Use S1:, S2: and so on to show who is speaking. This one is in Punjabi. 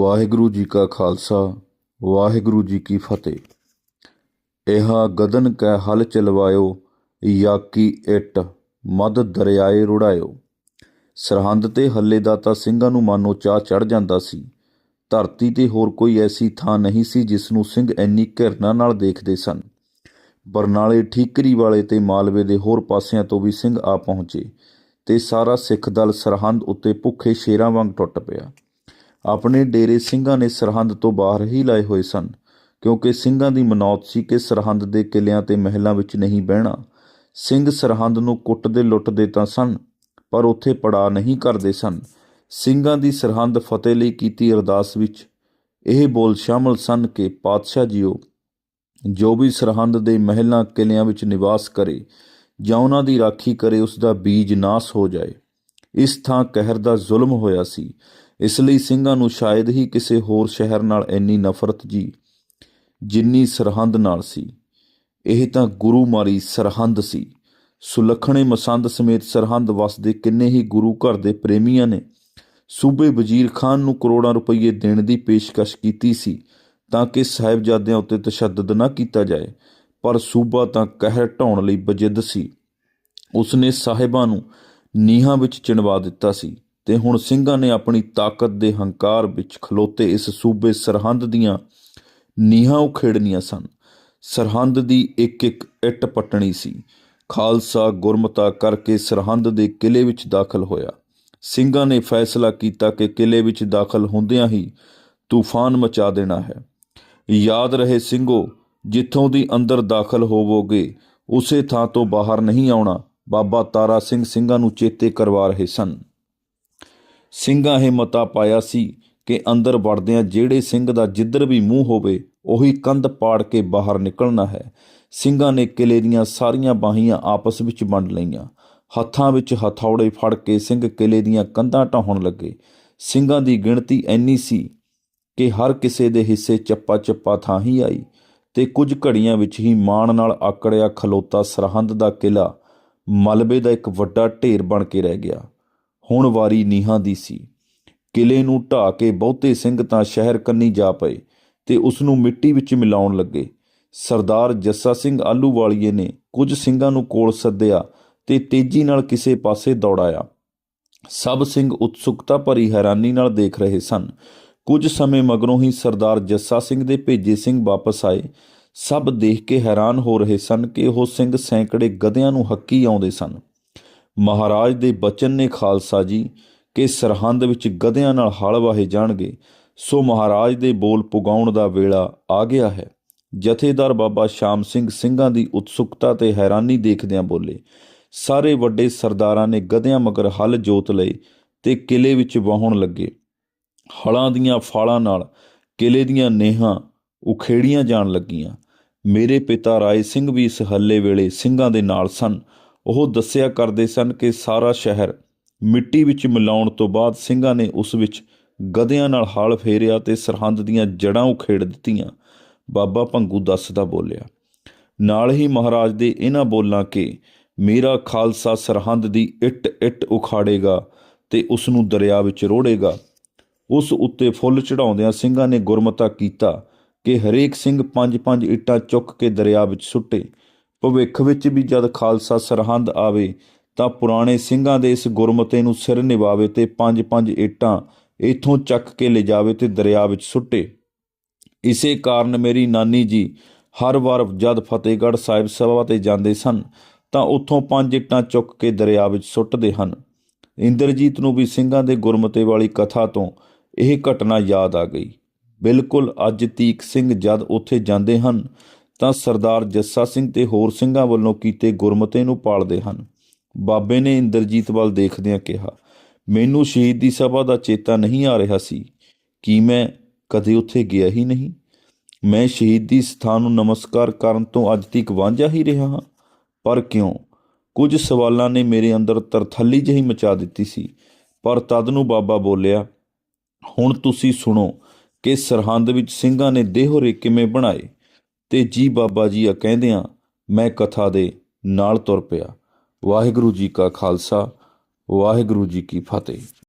S1: ਵਾਹਿਗੁਰੂ ਜੀ ਕਾ ਖਾਲਸਾ, ਵਾਹਿਗੁਰੂ ਜੀ ਕੀ ਫਤਿਹ। ਇਹਾ ਗਦਨ ਕੈ ਹਲ ਚਲਵਾਇਓ, ਯਾਕੀ ਇੱਟ ਮਦ ਦਰਿਆਏ ਰੁੜਾਇਓ। ਸਰਹੰਦ ਤੇ ਹੱਲੇਦਾਤਾ ਸਿੰਘਾਂ ਨੂੰ ਮਾਨੋ ਚਾਹ ਚੜ ਜਾਂਦਾ ਸੀ। ਧਰਤੀ ਤੇ ਹੋਰ ਕੋਈ ਐਸੀ ਥਾਂ ਨਹੀਂ ਸੀ ਜਿਸ ਨੂੰ ਸਿੰਘ ਇੰਨੀ ਘਿਰਣਾ ਨਾਲ ਦੇਖਦੇ ਸਨ। ਬਰਨਾਲੇ ਠੀਕਰੀ ਵਾਲੇ ਤੇ ਮਾਲਵੇ ਦੇ ਹੋਰ ਪਾਸਿਆਂ ਤੋਂ ਵੀ ਸਿੰਘ ਆ ਪਹੁੰਚੇ ਤੇ ਸਾਰਾ ਸਿੱਖ ਦਲ ਸਰਹੰਦ ਉੱਤੇ ਭੁੱਖੇ ਸ਼ੇਰਾਂ ਵਾਂਗ ਟੁੱਟ ਪਿਆ। ਆਪਣੇ ਡੇਰੇ ਸਿੰਘਾਂ ਨੇ ਸਰਹੰਦ ਤੋਂ ਬਾਹਰ ਹੀ ਲਾਏ ਹੋਏ ਸਨ, ਕਿਉਂਕਿ ਸਿੰਘਾਂ ਦੀ ਮਨੌਤ ਸੀ ਕਿ ਸਰਹੰਦ ਦੇ ਕਿਲਿਆਂ ਤੇ ਮਹਿਲਾਂ ਵਿੱਚ ਨਹੀਂ ਬਹਿਣਾ। ਸਿੰਘ ਸਰਹੰਦ ਨੂੰ ਕੁੱਟਦੇ ਲੁੱਟਦੇ ਤਾਂ ਸਨ, ਪਰ ਉੱਥੇ ਪੜਾ ਨਹੀਂ ਕਰਦੇ ਸਨ। ਸਿੰਘਾਂ ਦੀ ਸਰਹੰਦ ਫਤਿਹ ਲਈ ਕੀਤੀ ਅਰਦਾਸ ਵਿੱਚ ਇਹ ਬੋਲ ਸ਼ਾਮਲ ਸਨ ਕਿ, ਪਾਤਸ਼ਾਹ ਜੀਓ, ਜੋ ਵੀ ਸਰਹੰਦ ਦੇ ਮਹਿਲਾਂ ਕਿਲਿਆਂ ਵਿੱਚ ਨਿਵਾਸ ਕਰੇ ਜਾਂ ਉਹਨਾਂ ਦੀ ਰਾਖੀ ਕਰੇ, ਉਸ ਦਾ ਬੀਜ ਨਾਸ ਹੋ ਜਾਏ। ਇਸ ਥਾਂ ਕਹਿਰ ਦਾ ਜ਼ੁਲਮ ਹੋਇਆ ਸੀ। ਇਸ ਲਈ ਸਿੰਘਾਂ ਨੂੰ ਸ਼ਾਇਦ ਹੀ ਕਿਸੇ ਹੋਰ ਸ਼ਹਿਰ ਨਾਲ ਇੰਨੀ ਨਫ਼ਰਤ ਜੀ, ਜਿੰਨੀ ਸਰਹੰਦ ਨਾਲ ਸੀ। ਇਹ ਤਾਂ ਗੁਰੂ ਮਾਰੀ ਸਰਹੰਦ ਸੀ। ਸੁਲੱਖਣੇ ਮਸੰਦ ਸਮੇਤ ਸਰਹੰਦ ਵਸਦੇ ਕਿੰਨੇ ਹੀ ਗੁਰੂ ਘਰ ਦੇ ਪ੍ਰੇਮੀਆਂ ਨੇ। ਸੂਬੇ ਵਜ਼ੀਰ ਖਾਨ ਨੂੰ ਕਰੋੜਾਂ ਰੁਪਏ ਦੇਣ ਦੀ ਪੇਸ਼ਕਸ਼ ਕੀਤੀ ਸੀ ਤਾਂ ਕਿ ਸਾਹਿਬਜ਼ਾਦਿਆਂ ਉੱਤੇ ਤਸ਼ੱਦਦ ਨਾ ਕੀਤਾ ਜਾਏ, ਪਰ ਸੂਬਾ ਤਾਂ ਕਹਿਰ ਢਾਉਣ ਲਈ ਬਜਿੱਦ ਸੀ। ਉਸਨੇ ਸਾਹਿਬਾਂ ਨੂੰ ਨੀਹਾਂ ਵਿੱਚ ਚਿਣਵਾ ਦਿੱਤਾ ਸੀ। ਤੇ ਹੁਣ ਸਿੰਘਾਂ ਨੇ ਆਪਣੀ ਤਾਕਤ ਦੇ ਹੰਕਾਰ ਵਿੱਚ ਖਲੋਤੇ ਇਸ ਸੂਬੇ ਸਰਹੰਦ ਦੀਆਂ ਨੀਹਾਂ ਉਖੇੜਨੀਆਂ ਸਨ। ਸਰਹੰਦ ਦੀ ਇੱਕ ਇੱਕ ਇੱਟ ਪੱਟਣੀ ਸੀ। ਖਾਲਸਾ ਗੁਰਮਤਾ ਕਰਕੇ ਸਰਹੰਦ ਦੇ ਕਿਲੇ ਵਿੱਚ ਦਾਖਲ ਹੋਇਆ। ਸਿੰਘਾਂ ਨੇ ਫੈਸਲਾ ਕੀਤਾ ਕਿ ਕਿਲੇ ਵਿੱਚ ਦਾਖਲ ਹੁੰਦਿਆਂ ਹੀ ਤੂਫਾਨ ਮਚਾ ਦੇਣਾ ਹੈ। ਯਾਦ ਰਹੇ ਸਿੰਘੋ, ਜਿੱਥੋਂ ਦੀ ਅੰਦਰ ਦਾਖਲ ਹੋਵੋਗੇ, ਉਸੇ ਥਾਂ ਤੋਂ ਬਾਹਰ ਨਹੀਂ ਆਉਣਾ। ਬਾਬਾ ਤਾਰਾ ਸਿੰਘ ਸਿੰਘਾਂ ਨੂੰ ਚੇਤੇ ਕਰਵਾ ਰਹੇ ਸਨ। ਸਿੰਘਾਂ ਇਹ ਮਤਾ ਪਾਇਆ ਸੀ ਕਿ ਅੰਦਰ ਵੜਦਿਆਂ ਜਿਹੜੇ ਸਿੰਘ ਦਾ ਜਿੱਧਰ ਵੀ ਮੂੰਹ ਹੋਵੇ, ਉਹੀ ਕੰਧ ਪਾੜ ਕੇ ਬਾਹਰ ਨਿਕਲਣਾ ਹੈ। ਸਿੰਘਾਂ ਨੇ ਕਿਲੇ ਦੀਆਂ ਸਾਰੀਆਂ ਬਾਹੀਆਂ ਆਪਸ ਵਿੱਚ ਵੰਡ ਲਈਆਂ। ਹੱਥਾਂ ਵਿੱਚ ਹਥੌੜੇ ਫੜ ਕੇ ਸਿੰਘ ਕਿਲੇ ਦੀਆਂ ਕੰਧਾਂ ਢਾਉਣ ਲੱਗੇ। ਸਿੰਘਾਂ ਦੀ ਗਿਣਤੀ ਐਨੀ ਸੀ ਕਿ ਹਰ ਕਿਸੇ ਦੇ ਹਿੱਸੇ ਚੱਪਾ ਚੱਪਾ ਥਾਂ ਹੀ ਆਈ ਤੇ ਕੁਝ ਘੜੀਆਂ ਵਿੱਚ ਹੀ ਮਾਣ ਨਾਲ ਆਕੜਿਆ ਖਲੋਤਾ ਸਰਹੰਦ ਦਾ ਕਿਲਾ ਮਲਬੇ ਦਾ ਇੱਕ ਵੱਡਾ ਢੇਰ ਬਣ ਕੇ ਰਹਿ ਗਿਆ। ਹੁਣ ਵਾਰੀ ਨੀਹਾਂ ਦੀ ਸੀ। ਕਿਲੇ ਨੂੰ ਢਾ ਕੇ ਬਹੁਤੇ ਸਿੰਘ ਤਾਂ ਸ਼ਹਿਰ ਕੰਨੀ ਜਾ ਪਏ ਤੇ ਉਸ ਨੂੰ ਮਿੱਟੀ ਵਿੱਚ ਮਿਲਾਉਣ ਲੱਗੇ। ਸਰਦਾਰ ਜੱਸਾ ਸਿੰਘ ਆਲੂਵਾਲੀਏ ਨੇ ਕੁਝ ਸਿੰਘਾਂ ਨੂੰ ਕੋਲ ਸੱਦਿਆ ਤੇ ਤੇਜ਼ੀ ਨਾਲ ਕਿਸੇ ਪਾਸੇ ਦੌੜਾਇਆ। ਸਭ ਸਿੰਘ ਉਤਸੁਕਤਾ ਭਰੀ ਹੈਰਾਨੀ ਨਾਲ ਦੇਖ ਰਹੇ ਸਨ। ਕੁਝ ਸਮੇਂ ਮਗਰੋਂ ਹੀ ਸਰਦਾਰ ਜੱਸਾ ਸਿੰਘ ਦੇ ਭੇਜੇ ਸਿੰਘ ਵਾਪਸ ਆਏ। ਸਭ ਦੇਖ ਕੇ ਹੈਰਾਨ ਹੋ ਰਹੇ ਸਨ ਕਿ ਉਹ ਸਿੰਘ ਸੈਂਕੜੇ ਗਧਿਆਂ ਨੂੰ ਹੱਕੀ ਆਉਂਦੇ ਸਨ। ਮਹਾਰਾਜ ਦੇ ਬਚਨ ਨੇ ਖਾਲਸਾ ਜੀ, ਕਿ ਸਰਹੰਦ ਵਿੱਚ ਗਧਿਆਂ ਨਾਲ ਹਲ ਵਾਹੇ ਜਾਣਗੇ, ਸੋ ਮਹਾਰਾਜ ਦੇ ਬੋਲ ਪੁਗਾਉਣ ਦਾ ਵੇਲਾ ਆ ਗਿਆ ਹੈ। ਜਥੇਦਾਰ ਬਾਬਾ ਸ਼ਾਮ ਸਿੰਘ ਸਿੰਘਾਂ ਦੀ ਉਤਸੁਕਤਾ ਤੇ ਹੈਰਾਨੀ ਦੇਖਦਿਆਂ ਬੋਲੇ, ਸਾਰੇ ਵੱਡੇ ਸਰਦਾਰਾਂ ਨੇ ਗਧਿਆਂ ਮਗਰ ਹਲ ਜੋਤ ਲਏ ਤੇ ਕਿਲੇ ਵਿੱਚ ਵਾਹਣ ਲੱਗੇ। ਹਲਾਂ ਦੀਆਂ ਫਾਲਾਂ ਨਾਲ ਕਿਲੇ ਦੀਆਂ ਨੇਹਾਂ ਉਖੇੜੀਆਂ ਜਾਣ ਲੱਗੀਆਂ। ਮੇਰੇ ਪਿਤਾ ਰਾਏ ਸਿੰਘ ਵੀ ਇਸ ਹੱਲੇ ਵੇਲੇ ਸਿੰਘਾਂ ਦੇ ਨਾਲ ਸਨ। ਉਹ ਦੱਸਿਆ ਕਰਦੇ ਸਨ ਕਿ ਸਾਰਾ ਸ਼ਹਿਰ ਮਿੱਟੀ ਵਿੱਚ ਮਿਲਾਉਣ ਤੋਂ ਬਾਅਦ ਸਿੰਘਾਂ ਨੇ ਉਸ ਵਿੱਚ ਗਧਿਆਂ ਨਾਲ ਹਲ ਫੇਰਿਆ ਤੇ ਸਰਹੰਦ ਦੀਆਂ ਜੜਾਂ ਉਖੇੜ ਦਿੱਤੀਆਂ। ਬਾਬਾ ਭੰਗੂ ਦੱਸਦਾ ਬੋਲਿਆ, ਨਾਲ ਹੀ ਮਹਾਰਾਜ ਦੇ ਇਹਨਾਂ ਬੋਲਾਂ ਕਿ ਮੇਰਾ ਖਾਲਸਾ ਸਰਹੰਦ ਦੀ ਇੱਟ ਇੱਟ ਉਖਾੜੇਗਾ ਤੇ ਉਸ ਨੂੰ ਦਰਿਆ ਵਿੱਚ ਰੋੜੇਗਾ। ਉਸ ਉੱਤੇ ਫੁੱਲ ਚੜਾਉਂਦਿਆਂ ਸਿੰਘਾਂ ਨੇ ਗੁਰਮਤਾ ਕੀਤਾ ਕਿ ਹਰੇਕ ਸਿੰਘ ਪੰਜ ਪੰਜ ਇੱਟਾਂ ਚੁੱਕ ਕੇ ਦਰਿਆ ਵਿੱਚ ਸੁੱਟੇ। ਭਵਿੱਖ ਵਿੱਚ ਵੀ ਜਦ ਖਾਲਸਾ ਸਰਹੰਦ ਆਵੇ, ਤਾਂ ਪੁਰਾਣੇ ਸਿੰਘਾਂ ਦੇ ਇਸ ਗੁਰਮਤੇ ਨੂੰ ਸਿਰ ਨਿਵਾਵੇ ਤੇ ਪੰਜ ਪੰਜ ਇੱਟਾਂ ਇਥੋਂ ਚੱਕ ਕੇ ਲਿਜਾਵੇ ਤੇ ਦਰਿਆ ਵਿੱਚ ਸੁੱਟੇ। ਇਸੇ ਕਾਰਨ ਮੇਰੀ ਨਾਨੀ ਜੀ ਹਰ ਵਾਰ ਜਦ ਫਤਿਹਗੜ੍ਹ ਸਾਹਿਬ ਸਭਾ ਤੇ ਜਾਂਦੇ ਸਨ, ਤਾਂ ਉੱਥੋਂ ਪੰਜ ਇੱਟਾਂ ਚੁੱਕ ਕੇ ਦਰਿਆ ਵਿੱਚ ਸੁੱਟਦੇ ਹਨ। ਇੰਦਰਜੀਤ ਨੂੰ ਵੀ ਸਿੰਘਾਂ ਦੇ ਗੁਰਮਤੇ ਵਾਲੀ ਕਥਾ ਤੋਂ ਇਹ ਘਟਨਾ ਯਾਦ ਆ ਗਈ। ਬਿਲਕੁਲ ਅੱਜ ਤੀਕ ਸਿੰਘ ਜਦ ਉੱਥੇ ਜਾਂਦੇ ਹਨ ਤਾਂ ਸਰਦਾਰ ਜੱਸਾ ਸਿੰਘ ਤੇ ਹੋਰ ਸਿੰਘਾਂ ਵੱਲੋਂ ਕੀਤੇ ਗੁਰਮਤੇ ਨੂੰ ਪਾਲਦੇ ਹਨ। ਬਾਬੇ ਨੇ ਇੰਦਰਜੀਤ ਵੱਲ ਦੇਖਦਿਆਂ ਕਿਹਾ, ਮੈਨੂੰ ਸ਼ਹੀਦੀ ਸਭਾ ਦਾ ਚੇਤਾ ਨਹੀਂ ਆ ਰਿਹਾ ਸੀ। ਕਿ ਮੈਂ ਕਦੇ ਉੱਥੇ ਗਿਆ ਹੀ ਨਹੀਂ? ਮੈਂ ਸ਼ਹੀਦੀ ਸਥਾਨ ਨੂੰ ਨਮਸਕਾਰ ਕਰਨ ਤੋਂ ਅੱਜ ਤੱਕ ਵਾਂਝਾ ਹੀ ਰਿਹਾ ਹਾਂ। ਪਰ ਕਿਉਂ? ਕੁਝ ਸਵਾਲਾਂ ਨੇ ਮੇਰੇ ਅੰਦਰ ਤਰਥੱਲੀ ਜਿਹੀ ਮਚਾ ਦਿੱਤੀ ਸੀ। ਪਰ ਤਦ ਨੂੰ ਬਾਬਾ ਬੋਲਿਆ, ਹੁਣ ਤੁਸੀਂ ਸੁਣੋ ਕਿ ਸਰਹੰਦ ਵਿੱਚ ਸਿੰਘਾਂ ਨੇ ਦੇਹੋਰੇ ਕਿਵੇਂ ਬਣਾਏ? ਤੇ ਜੀ ਬਾਬਾ ਜੀ ਆ ਕਹਿੰਦਿਆਂ ਮੈਂ ਕਥਾ ਦੇ ਨਾਲ ਤੁਰ ਪਿਆ। ਵਾਹਿਗੁਰੂ ਜੀ ਕਾ ਖਾਲਸਾ, ਵਾਹਿਗੁਰੂ ਜੀ ਕੀ ਫਤਿਹ।